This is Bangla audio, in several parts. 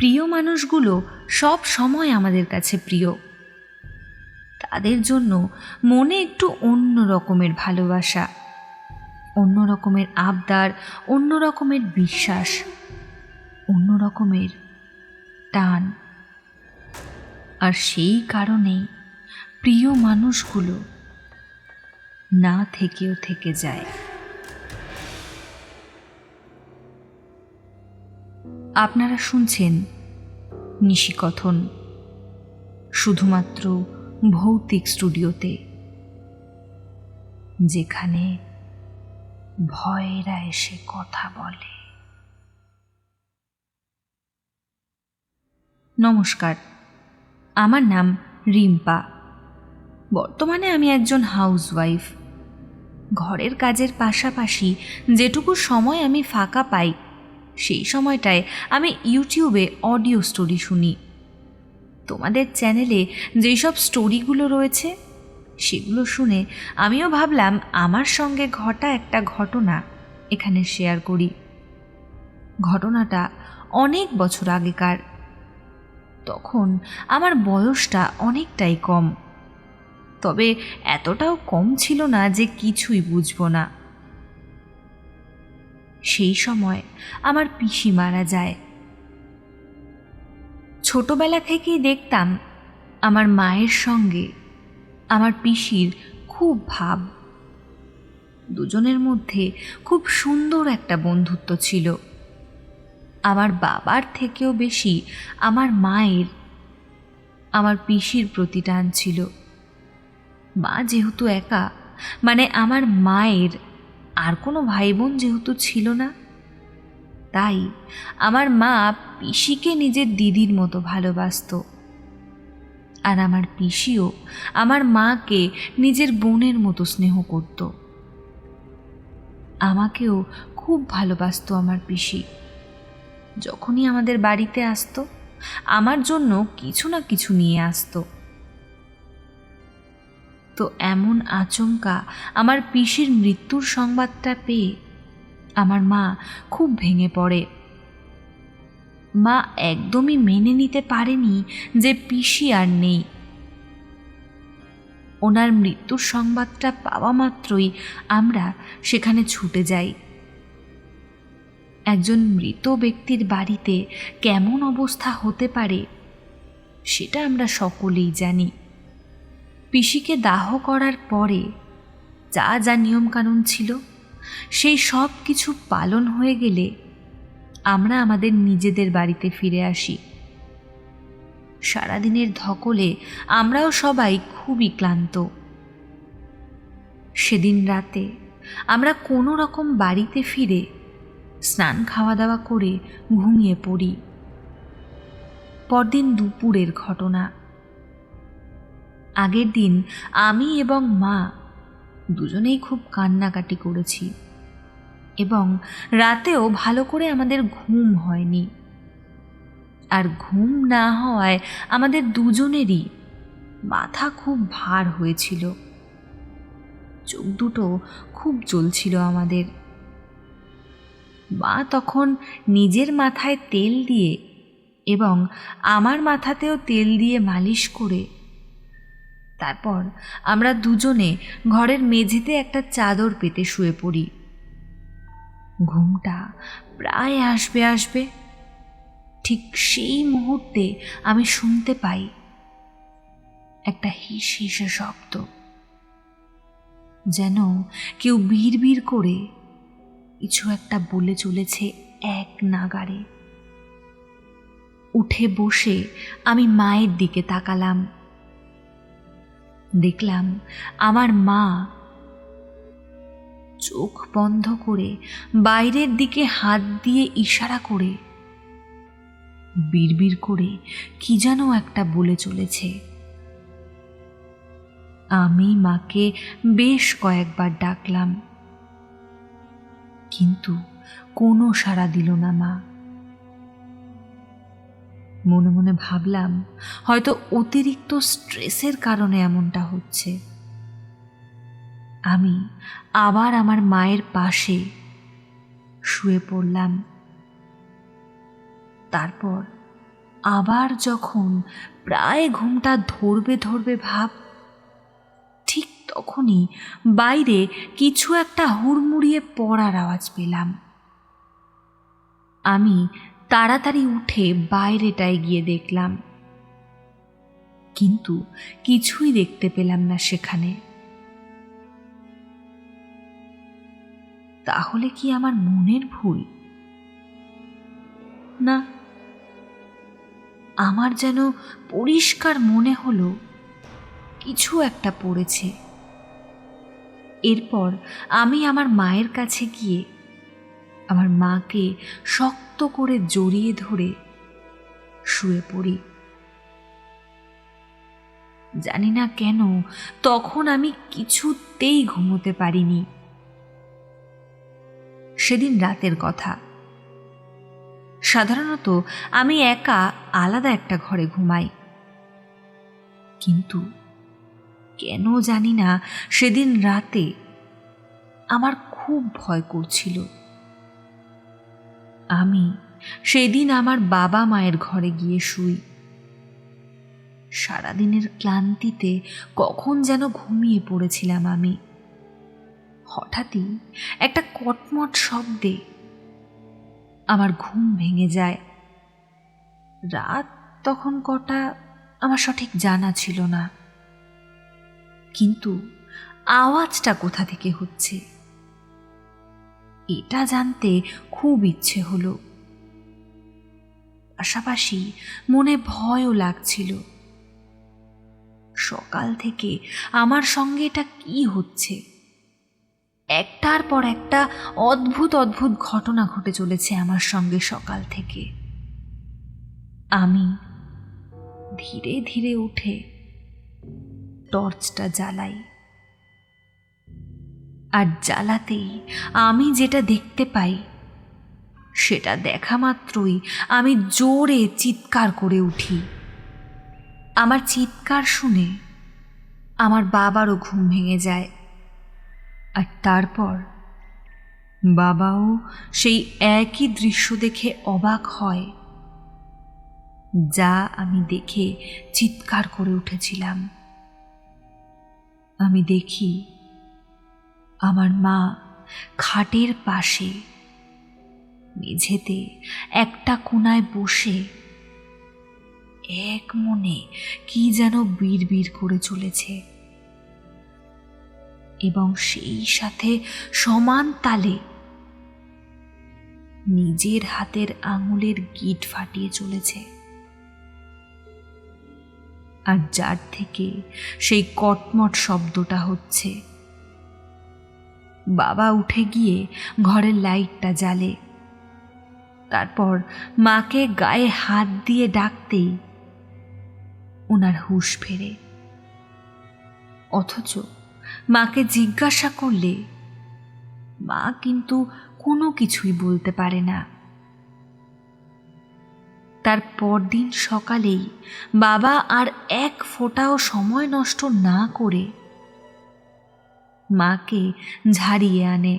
প্রিয় মানুষগুলো সব সময় আমাদের কাছে প্রিয়। তাদের জন্য মনে একটু অন্য রকমের ভালোবাসা, অন্য রকমের আবদার, অন্য রকমের বিশ্বাস, অন্য রকমের টান। আর সেই কারণেই প্রিয় মানুষগুলো না থেকেও থেকে যায়। আপনারা শুনছেন নিশিকথন, শুধুমাত্র ভৌতিক স্টুডিওতে, যেখানে ভয়েরা এসে কথা বলে। নমস্কার, আমার নাম রিম্পা। বর্তমানে আমি একজন হাউসওয়াইফ। ঘরের কাজের পাশাপাশি যেটুকু সময় আমি ফাঁকা পাই সেই সময়টায় আমি ইউটিউবে অডিও স্টোরি শুনি। তোমাদের চ্যানেলে যেই সব স্টোরিগুলো রয়েছে, সেগুলো শুনে আমিও ভাবলাম আমার সঙ্গে ঘটা একটা ঘটনা এখানে শেয়ার করি। ঘটনাটা অনেক বছর আগেকার। তখন আমার বয়সটা অনেকটাই কম। তবে এতটাও কম ছিল না যে কিছুই বুঝব না। সেই সময় আমার পিসি মারা যায়। ছোটবেলা থেকেই দেখতাম আমার মায়ের সঙ্গে আমার পিসির খুব ভাব। দুজনের মধ্যে খুব সুন্দর একটা বন্ধুত্ব ছিল। আমার বাবার থেকেও বেশি আমার মায়ের, আমার পিসির প্রতি টান ছিল। মা যেহেতু একা মানে আমার মায়ের আর কোনো ভাই বোন যেহেতু ছিল না, তাই আমার মা পিসিকে নিজের দিদির মতো ভালোবাসত। আর আমার পিসিও আমার মাকে নিজের বোনের মতো স্নেহ করত। আমাকেও খুব ভালোবাসতো আমার পিসি। যখনই আমাদের বাড়িতে আসতো, আমার জন্য কিছু না কিছু নিয়ে আসতো। তো এমন আচমকা আমার পিসির মৃত্যুর সংবাদটা পেয়ে আমার মা খুব ভেঙে পড়ে। মা একদমই মেনে নিতে পারেনি যে পিসি আর নেই। ওনার মৃত্যুর সংবাদটা পাওয়া মাত্রই আমরা সেখানে ছুটে যাই। একজন মৃত ব্যক্তির বাড়িতে কেমন অবস্থা হতে পারে, সেটা আমরা সকলেই জানি। পিসিকে দাহ করার পরে যা যা নিয়মকানুন ছিল, সেই সব কিছু পালন হয়ে গেলে আমরা আমাদের নিজেদের বাড়িতে ফিরে আসি। সারাদিনের ধকলে আমরাও সবাই খুবই ক্লান্ত। সেদিন রাতে আমরা কোনো রকম বাড়িতে ফিরে স্নান খাওয়া দাওয়া করে ঘুমিয়ে পড়ি। পরদিন দুপুরের ঘটনা। আগের দিন আমি এবং মা দুজনেই খুব কান্নাকাটি করেছি। এবং রাতেও ভালো করে আমাদের ঘুম হয়নি। আর ঘুম না হওয়ায় আমাদের দুজনেরই মাথা খুব ভার হয়েছিল। চোখ দুটো খুব জ্বলছিল আমাদের। মা তখন নিজের মাথায় তেল দিয়ে এবং আমার মাথাতেও তেল দিয়ে মালিশ করে তারপর আমরা দুজনে ঘরের মেঝেতে একটা চাদর পেতে শুয়ে পড়ি। ঘুমটা প্রায় আসবে আসবে। ঠিক সেই মুহূর্তে আমি শুনতে পাই একটা হিস হিসে শব্দ। যেন কেউ বিড় করে কিছু একটা বলে চলেছে এক নাগারে উঠে বসে আমি মায়ের দিকে তাকালাম। দেখলাম আমার মা চোখ বন্ধ করে বাইরের দিকে হাত দিয়ে ইশারা করে, বিড়বিড় করে কি যেন একটা বলে চলেছে। আমি মাকে বেশ কয়েকবার ডাকলাম, কিন্তু কোনো সাড়া দিল না মা। মনে মনে ভাবলাম, হয়তো অতিরিক্ত স্ট্রেসের কারণে এমনটা হচ্ছে। আমি আবার আমার মায়ের পাশে শুয়ে পড়লাম। তারপর আবার যখন প্রায় ঘুমটা ধরবে ধরবে ভাব, ঠিক তখনই বাইরে কিছু একটা হুড়মুড়িয়ে পড়ার আওয়াজ পেলাম। আমি তাড়াতাড়ি উঠে বাইরেটায় গিয়ে দেখলাম। কিন্তু কিছুই দেখতে পেলাম না সেখানে। তাহলে কি আমার মনের ভুল? না। আমার যেন পরিষ্কার মনে হলো, কিছু একটা পড়েছে। এরপর আমি আমার মায়ের কাছে গিয়ে আমার মাকে শক্ত করে জড়িয়ে ধরে শুয়ে পড়ি। জানি না কেন, তখন আমি কিছুতেই ঘুমোতে পারিনি। সেদিন রাতের কথা। সাধারণত আমি একা আলাদা একটা ঘরে ঘুমাই। কিন্তু কেন জানি না সেদিন রাতে আমার খুব ভয় করছিল। আমি, সেদিন আমার বাবা মায়ের ঘরে গিয়ে শুই। সারাদিনের ক্লান্তিতে কখন যেন ঘুমিয়ে পড়েছিলাম আমি। হঠাৎই একটা কটমট শব্দে আমার ঘুম ভেঙে যায়। রাত তখন কটা আমার সঠিক জানা ছিল না। কিন্তু আওয়াজটা কোথা থেকে হচ্ছে? এটা জানতে খুব ইচ্ছে হলো। পাশাপাশি মনে ভয়ও লাগছিল। সকাল থেকে আমার সঙ্গে এটা কি হচ্ছে? একটার পর একটা অদ্ভুত অদ্ভুত ঘটনা ঘটে চলেছে আমার সঙ্গে সকাল থেকে। আমি ধীরে ধীরে উঠে টর্চটা জ্বালাই। আর জ্বালাতেই আমি যেটা দেখতে পাই, সেটা দেখা মাত্রই আমি জোরে চিৎকার করে উঠি। আমার চিৎকার শুনে আমার বাবারও ঘুম ভেঙে যায়। আর তারপর বাবাও সেই একই দৃশ্য দেখে অবাক হয়, যা আমি দেখে চিৎকার করে উঠেছিলাম। আমি দেখি আমার মা খাটের পাশে মেঝেতে একটা কোনায় বসে এক মনে কি যেন বিড় করে চলেছে। এবং সেই সাথে সমান তালে নিজের হাতের আঙুলের গিট ফাটিয়ে চলেছে। আর যার থেকে সেই কটমট শব্দটা হচ্ছে বাবা উঠে গিয়ে ঘরের লাইটটা জ্বালে। তারপর মাকে গায়ে হাত দিয়ে ডাকতেই ওনার হুঁশ ফেরে। অথচ মাকে জিজ্ঞাসা করলে মা কিন্তু কোনো কিছুই বলতে পারে না। তার পরদিন সকালেই বাবা আর এক ফোঁটাও সময় নষ্ট না করে মাকে ঝাড়িয়ে আনে।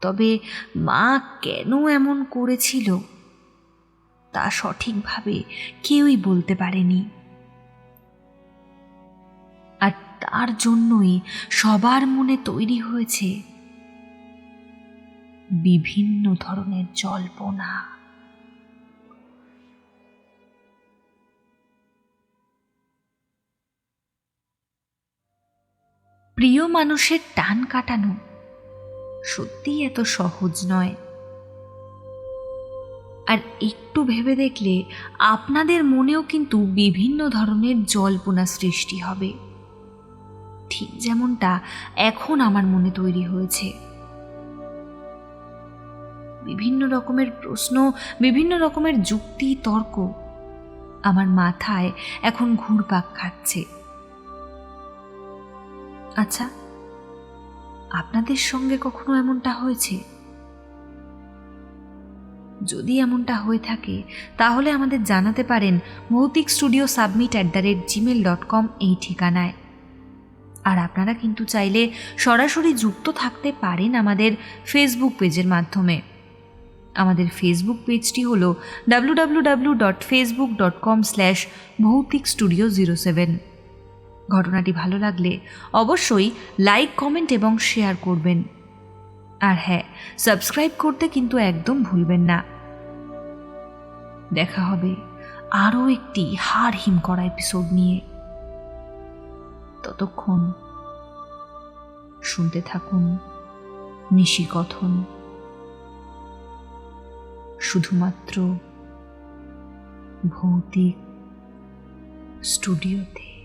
তবে মা কেন এমন করেছিল? তা সঠিকভাবে কেউই বলতে পারেনি। আর তার জন্যই সবার মনে তৈরি হয়েছে বিভিন্ন ধরনের জল্পনা। প্রিয় মানুষের টান কাটানো সত্যিই এত সহজ নয়। আর একটু ভেবে দেখলে আপনাদের মনেও কিন্তু বিভিন্ন ধরনের জল্পনা সৃষ্টি হবে। ঠিক যেমনটা এখন আমার মনে তৈরি হয়েছে। বিভিন্ন রকমের প্রশ্ন, বিভিন্ন রকমের যুক্তি, তর্ক আমার মাথায় এখন ঘুরপাক খাচ্ছে। আচ্ছা আপনাদের সঙ্গে কখনো এমনটা হয়েছে? যদি এমনটা হয়ে থাকে, তাহলে আমাদের জানাতে পারেন Bhoutik studio submit at the rate gmail dot com এই ঠিকানায়। আর আপনারা কিন্তু চাইলে সরাসরি যুক্ত থাকতে পারেন আমাদের ফেসবুক পেজের মাধ্যমে। আমাদের ফেসবুক পেজটি হল W W W dot Facebook dot com slash Bhoutik studio zero seven ঘটনাটি ভালো লাগলে অবশ্যই লাইক কমেন্ট এবং শেয়ার করবেন। আর হ্যাঁ সাবস্ক্রাইব করতে কিন্তু একদম ভুলবেন না। দেখা হবে আরও একটি হাড় হিম করা এপিসোড নিয়ে। ততক্ষণ শুনতে থাকুন, নিশিকথন। শুধুমাত্র ভৌতিক স্টুডিওতে।